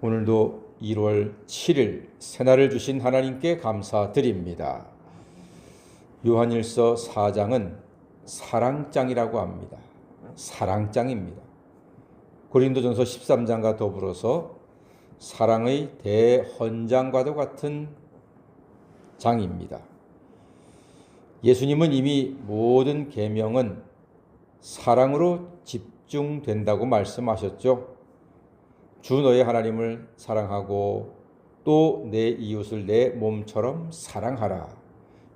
오늘도 1월 7일 새날을 주신 하나님께 감사드립니다. 요한일서 4장은 사랑장이라고 합니다. 사랑장입니다. 고린도전서 13장과 더불어서 사랑의 대헌장과도 같은 장입니다. 예수님은 이미 모든 계명은 사랑으로 집중된다고 말씀하셨죠. 주 너의 하나님을 사랑하고 또 내 이웃을 내 몸처럼 사랑하라.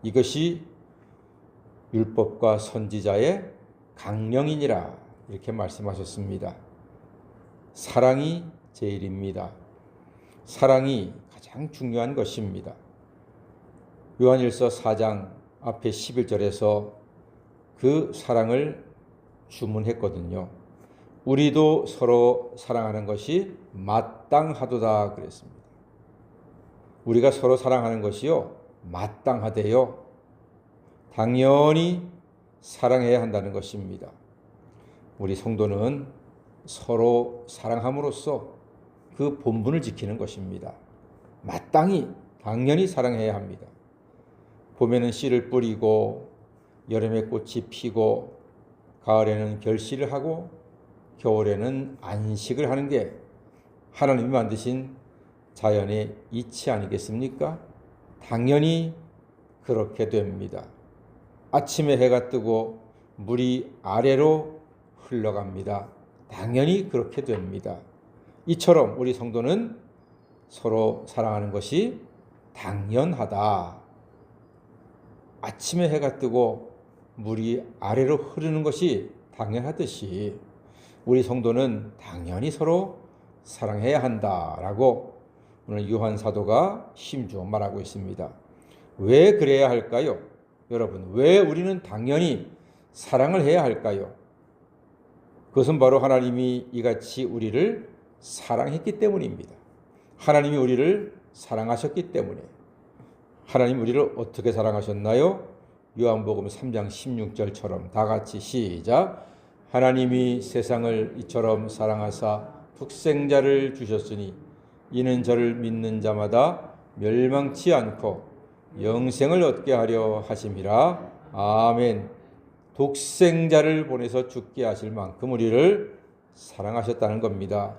이것이 율법과 선지자의 강령이니라. 이렇게 말씀하셨습니다. 사랑이 제일입니다. 사랑이 가장 중요한 것입니다. 요한일서 4장 앞에 11절에서 그 사랑을 주문했거든요. 우리도 서로 사랑하는 것이 마땅하도다 그랬습니다. 우리가 서로 사랑하는 것이요 마땅하대요. 당연히 사랑해야 한다는 것입니다. 우리 성도는 서로 사랑함으로써 그 본분을 지키는 것입니다. 마땅히 당연히 사랑해야 합니다. 봄에는 씨를 뿌리고 여름에 꽃이 피고 가을에는 결실을 하고 겨울에는 안식을 하는 게 하나님이 만드신 자연의 이치 아니겠습니까? 당연히 그렇게 됩니다. 아침에 해가 뜨고 물이 아래로 흘러갑니다. 당연히 그렇게 됩니다. 이처럼 우리 성도는 서로 사랑하는 것이 당연하다. 아침에 해가 뜨고 물이 아래로 흐르는 것이 당연하듯이 우리 성도는 당연히 서로 사랑해야 한다라고 오늘 요한 사도가 힘주어 말하고 있습니다. 왜 그래야 할까요? 여러분, 왜 우리는 당연히 사랑을 해야 할까요? 그것은 바로 하나님이 이같이 우리를 사랑했기 때문입니다. 하나님이 우리를 사랑하셨기 때문에 하나님 우리를 어떻게 사랑하셨나요? 요한복음 3장 16절처럼 다 같이 시작. 하나님이 세상을 이처럼 사랑하사 독생자를 주셨으니 이는 저를 믿는 자마다 멸망치 않고 영생을 얻게 하려 하심이라. 아멘. 독생자를 보내서 죽게 하실 만큼 우리를 사랑하셨다는 겁니다.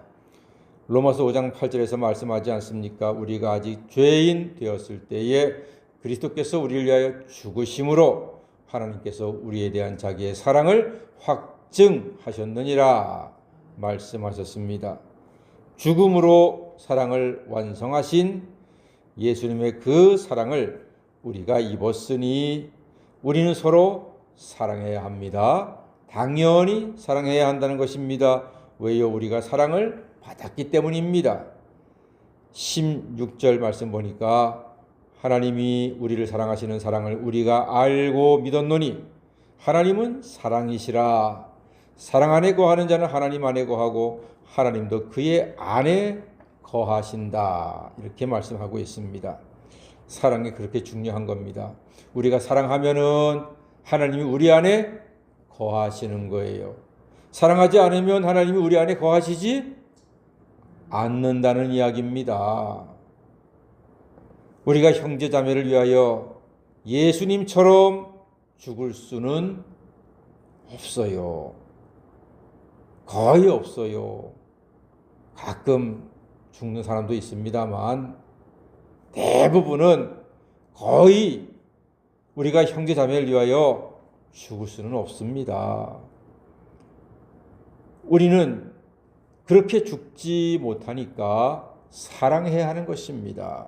로마서 5장 8절에서 말씀하지 않습니까? 우리가 아직 죄인 되었을 때에 그리스도께서 우리를 위하여 죽으심으로 하나님께서 우리에 대한 자기의 사랑을 확 증하셨느니라 말씀하셨습니다. 죽음으로 사랑을 완성하신 예수님의 그 사랑을 우리가 입었으니 우리는 서로 사랑해야 합니다. 당연히 사랑해야 한다는 것입니다. 왜요? 우리가 사랑을 받았기 때문입니다. 16절 말씀 보니까 하나님이 우리를 사랑하시는 사랑을 우리가 알고 믿었노니 하나님은 사랑이시라. 사랑 안에 거하는 자는 하나님 안에 거하고 하나님도 그의 안에 거하신다. 이렇게 말씀하고 있습니다. 사랑이 그렇게 중요한 겁니다. 우리가 사랑하면은 하나님이 우리 안에 거하시는 거예요. 사랑하지 않으면 하나님이 우리 안에 거하시지 않는다는 이야기입니다. 우리가 형제 자매를 위하여 예수님처럼 죽을 수는 없어요. 거의 없어요. 가끔 죽는 사람도 있습니다만 대부분은 거의 우리가 형제 자매를 위하여 죽을 수는 없습니다. 우리는 그렇게 죽지 못하니까 사랑해야 하는 것입니다.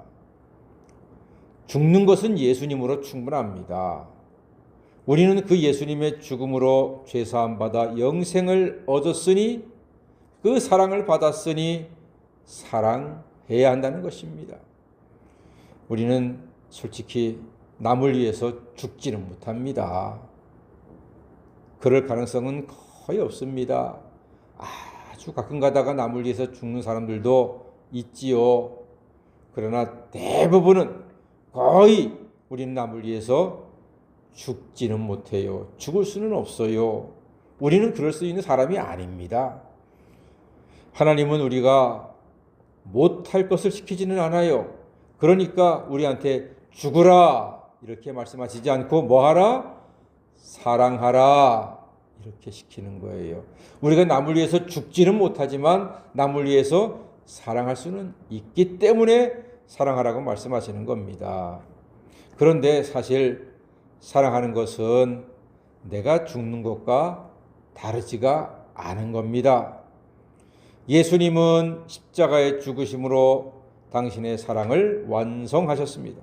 죽는 것은 예수님으로 충분합니다. 우리는 그 예수님의 죽음으로 죄사함 받아 영생을 얻었으니 그 사랑을 받았으니 사랑해야 한다는 것입니다. 우리는 솔직히 남을 위해서 죽지는 못합니다. 그럴 가능성은 거의 없습니다. 아주 가끔 가다가 남을 위해서 죽는 사람들도 있지요. 그러나 대부분은 거의 우리는 남을 위해서 죽지는 못해요. 죽을 수는 없어요. 우리는 그럴 수 있는 사람이 아닙니다. 하나님은 우리가 못할 것을 시키지는 않아요. 그러니까 우리한테 죽으라 이렇게 말씀하시지 않고 뭐하라? 사랑하라 이렇게 시키는 거예요. 우리가 남을 위해서 죽지는 못하지만 남을 위해서 사랑할 수는 있기 때문에 사랑하라고 말씀하시는 겁니다. 그런데 사실 사랑하는 것은 내가 죽는 것과 다르지가 않은 겁니다. 예수님은 십자가의 죽으심으로 당신의 사랑을 완성하셨습니다.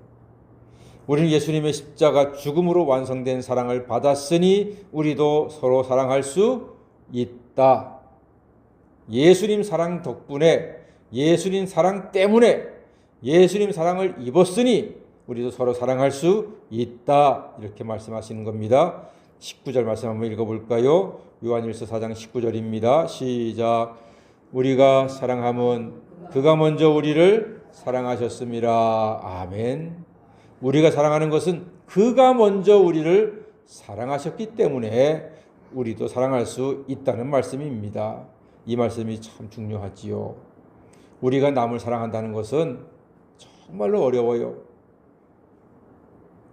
우리는 예수님의 십자가 죽음으로 완성된 사랑을 받았으니 우리도 서로 사랑할 수 있다. 예수님 사랑 덕분에 예수님 사랑 때문에 예수님 사랑을 입었으니 우리도 서로 사랑할 수 있다. 이렇게 말씀하시는 겁니다. 19절 말씀 한번 읽어볼까요? 요한일서 4장 19절입니다. 시작. 우리가 사랑함은 그가 먼저 우리를 사랑하셨습니다. 아멘. 우리가 사랑하는 것은 그가 먼저 우리를 사랑하셨기 때문에 우리도 사랑할 수 있다는 말씀입니다. 이 말씀이 참 중요하지요. 우리가 남을 사랑한다는 것은 정말로 어려워요.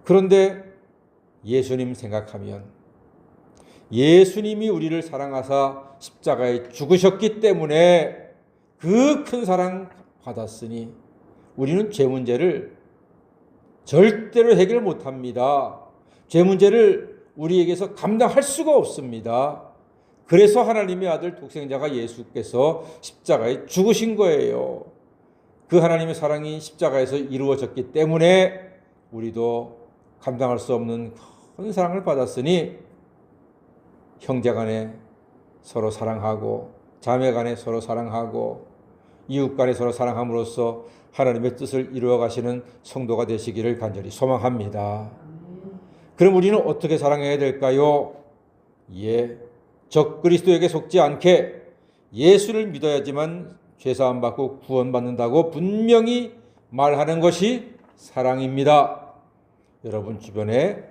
그런데 예수님 생각하면 예수님이 우리를 사랑하사 십자가에 죽으셨기 때문에 그 큰 사랑 받았으니 우리는 죄 문제를 절대로 해결 못 합니다. 죄 문제를 우리에게서 감당할 수가 없습니다. 그래서 하나님의 아들 독생자가 예수께서 십자가에 죽으신 거예요. 그 하나님의 사랑이 십자가에서 이루어졌기 때문에 우리도 감당할 수 없는 큰 사랑을 받았으니 형제 간에 서로 사랑하고 자매 간에 서로 사랑하고 이웃 간에 서로 사랑함으로써 하나님의 뜻을 이루어 가시는 성도가 되시기를 간절히 소망합니다. 그럼 우리는 어떻게 사랑해야 될까요? 예. 적 그리스도에게 속지 않게 예수를 믿어야지만 죄사함 받고 구원받는다고 분명히 말하는 것이 사랑입니다. 여러분 주변에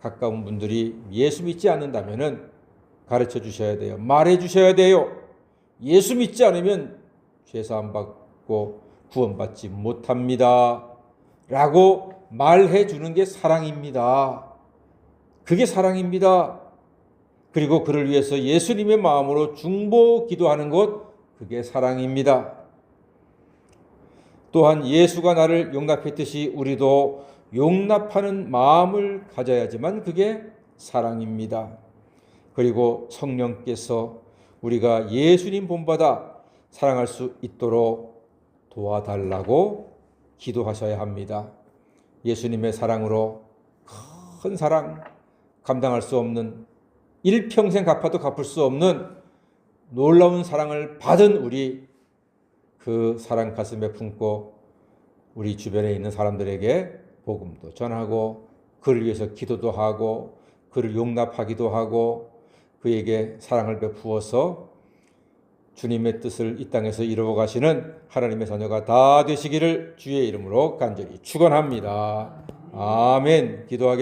가까운 분들이 예수 믿지 않는다면은 가르쳐 주셔야 돼요. 말해 주셔야 돼요. 예수 믿지 않으면 죄사함 받고 구원받지 못합니다. 라고 말해 주는 게 사랑입니다. 그게 사랑입니다. 그리고 그를 위해서 예수님의 마음으로 중보 기도하는 것, 그게 사랑입니다. 또한 예수가 나를 용납했듯이 우리도 용납하는 마음을 가져야지만 그게 사랑입니다. 그리고 성령께서 우리가 예수님 본받아 사랑할 수 있도록 도와달라고 기도하셔야 합니다. 예수님의 사랑으로 큰 사랑, 감당할 수 없는 일평생 갚아도 갚을 수 없는 놀라운 사랑을 받은 우리 그 사랑 가슴에 품고 우리 주변에 있는 사람들에게 복음도 전하고 그를 위해서 기도도 하고 그를 용납하기도 하고 그에게 사랑을 베푸어서 주님의 뜻을 이 땅에서 이루어 가시는 하나님의 자녀가 다 되시기를 주의 이름으로 간절히 축원합니다. 아멘. 기도하겠습니다.